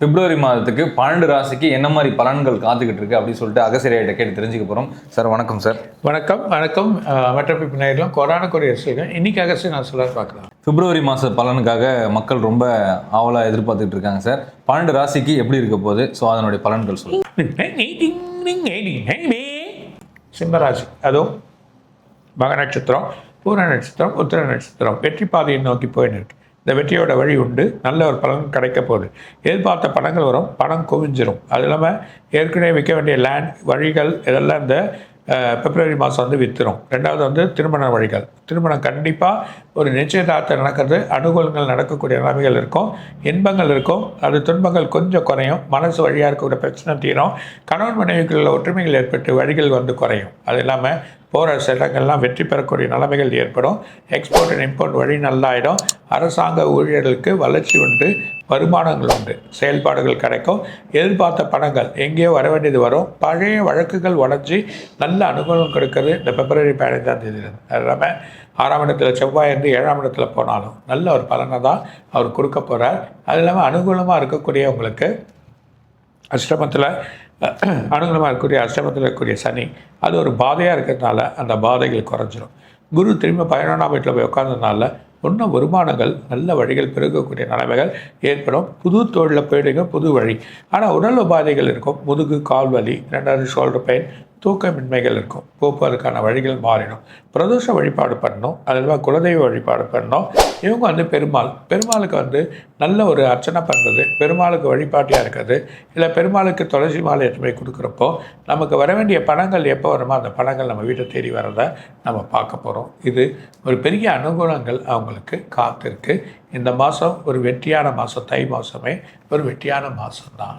பிப்ரவரி மாதத்துக்கு பன்னெண்டு ராசிக்கு என்ன மாதிரி பலன்கள் காத்துக்கிட்டு இருக்கு அப்படின்னு சொல்லிட்டு அகசிரியர்கிட்ட கேட்டு தெரிஞ்சுக்க போகிறோம் சார் வணக்கம் சார் வணக்கம் வணக்கம் அஹ், மற்ற பின்னேரிலும் கொரோனா கொரிய ரசிகர்கள் இன்னைக்காக நான் சொல்ல பார்க்கலாம் பிப்ரவரி மாத பலனுக்காக மக்கள் ரொம்ப ஆவலாக எதிர்பார்த்துட்டு இருக்காங்க சார் பன்னெண்டு ராசிக்கு எப்படி இருக்க போகுது ஸோ அதனுடைய பலன்கள் சொல்லுங்கள் சிம்மராசி அதுவும் மக நட்சத்திரம் பூர நட்சத்திரம் உத்திர நட்சத்திரம் வெற்றி பாதையை நோக்கி போயின்னு இருக்கு இந்த வெற்றியோட வழி உண்டு. நல்ல ஒரு பலன் கிடைக்க போகுது. எதிர்பார்த்த பணங்கள் வரும். பணம் குவிஞ்சிரும். அது இல்லாமல் ஏற்கனவே விற்க வேண்டிய லேண்ட் வழிகள் இதெல்லாம் இந்த பிப்ரவரி மாதம் வந்து வித்துரும். ரெண்டாவது வந்து திருமண வழிகள். திருமணம் கண்டிப்பாக ஒரு நிச்சயதார்த்தம் நடக்கிறது. அனுகூலங்கள் நடக்கக்கூடிய நிலைமைகள் இருக்கும். இன்பங்கள் இருக்கும். அது துன்பங்கள் கொஞ்சம் குறையும். மனசு வழியாக இருக்கக்கூடிய பிரச்சனை தீரும். கணவன் மனைவிக்குள்ள ஒற்றுமைகள் ஏற்பட்டு வழிகள் வந்து குறையும். அது இல்லாமல் போகிற சட்டங்கள்லாம் வெற்றி பெறக்கூடிய நிலைமைகள் ஏற்படும். எக்ஸ்போர்ட் அண்ட் இம்போர்ட் வழி நல்லாயிடும். அரசாங்க ஊழியர்களுக்கு வளர்ச்சி உண்டு வருமானங்கள் உண்டு செயல்பாடுகள் கிடைக்கும். எதிர்பார்த்த பணங்கள் எங்கேயோ வர வேண்டியது வரும். பழைய வழக்குகள் உடஞ்சி நல்ல அனுகூலம் கொடுக்கறது இந்த பிப்ரவரி பதினைந்தாம் தேதி அது ஆறாம் இடத்துல செவ்வாய் இருந்து ஏழாம் இடத்துல போனாலும் நல்ல ஒரு பலனை தான் அவர் கொடுக்க போகிறார் அது இல்லாமல் அனுகூலமாக இருக்கக்கூடியவங்களுக்கு அஷ்டமத்தில் அனுகூலமாக இருக்கக்கூடிய அஷ்டமத்தில் இருக்கக்கூடிய சனி அது ஒரு பாதையாக இருக்கிறதுனால அந்த பாதைகள் குறைஞ்சிரும். குரு திரும்ப பதினொன்றாம் வீட்டில் போய் உட்கார்ந்ததுனால ஒன்றும் வருமானங்கள் நல்ல வழிகள் பெருகக்கூடிய நிலைமைகள் ஏற்படும். புது தொழிலில் போயிடுங்க புது வழி. ஆனால் உடல் உபாதைகள் இருக்கும். முதுகு கால் வலி ரெண்டாவது ஷோல்டர் பெயின் தூக்கமின்மைகள் இருக்கும். போக்குவரத்துக்கான வழிகள் மாறிடும். பிரதோஷ வழிபாடு பண்ணணும் அதுல குலதெய்வ வழிபாடு பண்ணணும். இவங்க வந்து பெருமாள். பெருமாளுக்கு வந்து நல்ல ஒரு அர்ச்சனை பண்ணுறது பெருமாளுக்கு வழிபாட்டியாக இருக்கிறது இல்லை பெருமாளுக்கு துளசி மாலை எடுத்து போய் கொடுக்குறப்போ நமக்கு வர வேண்டிய பணங்கள் எப்போ வருமோ அந்த பணங்கள் நம்ம வீட்டை தேடி வரதை நம்ம பார்க்க போகிறோம் இது ஒரு பெரிய அனுகூலங்கள் அவங்களுக்கு காத்திருக்கு. இந்த மாதம் ஒரு வெற்றியான மாதம் தை மாதமே ஒரு வெற்றியான மாதம் தான்